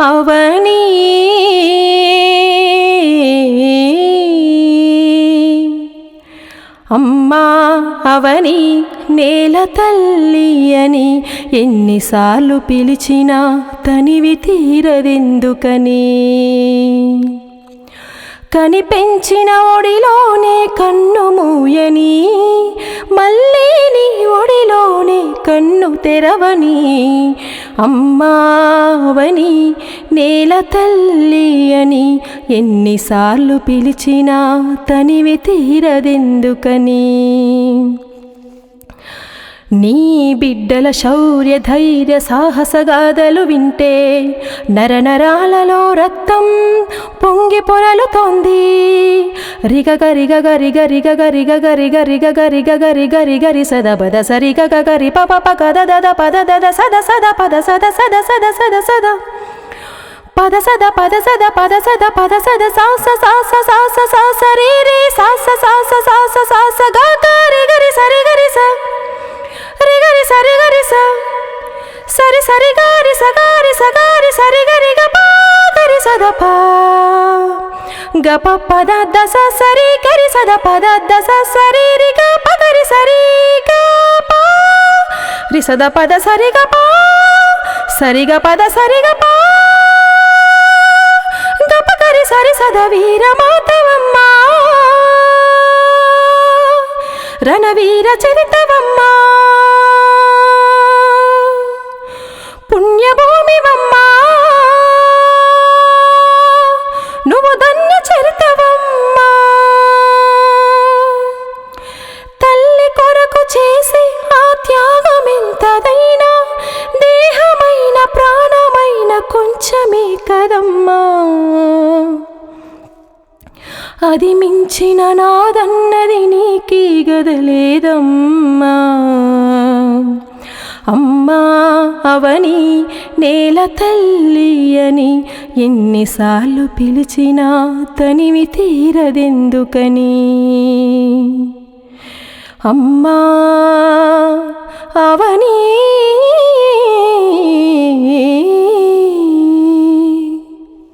అవని అమ్మా అవని నేల తల్లి అని ఎన్నిసార్లు పిలిచినా తనివి తీరదెందుకని? కనిపెంచిన ఒడిలోనే కన్ను మూయని మళ్ళీ నీ ఒడిలోనే కన్ను తెరవని అమ్మావని నేల తల్లి అని ఎన్నిసార్లు పిలిచినా తనివి తీరదెందుకని? నీ బిడ్డల శౌర్య ధైర్య సాహసగాథలు వింటే నరనరాలలో రక్తం పొంగి పొరలుతోంది రిగ గ గరి గ గరి గ గరి గ గరి గ గరి గరి గరి సద పద సరి గ గ గరి ప ప గద దద పద దద సద సద పద సద సద సద సద సద పద సద పద సద పద సద పద సద సాస సాస సాస సాస రే రే సాస సాస సాస సాస గ సదప గప పద దశ స సరి గరి సద పద దశ స సరి రి గ ప గరి సరి గ రి సద పద సరి గ ప సరి గ పద సరి గ గప కరి సరి సద వీర మాతవమ్మా రణవీర చరిత కొంచెమే కదమ్మా. అది మించిన నాదన్నది నీకీ గదలేదమ్మా. అమ్మా అవని నేల తల్లి అని ఎన్నిసార్లు పిలిచినా తనివి తీరదెందుకని? అమ్మా అవనీ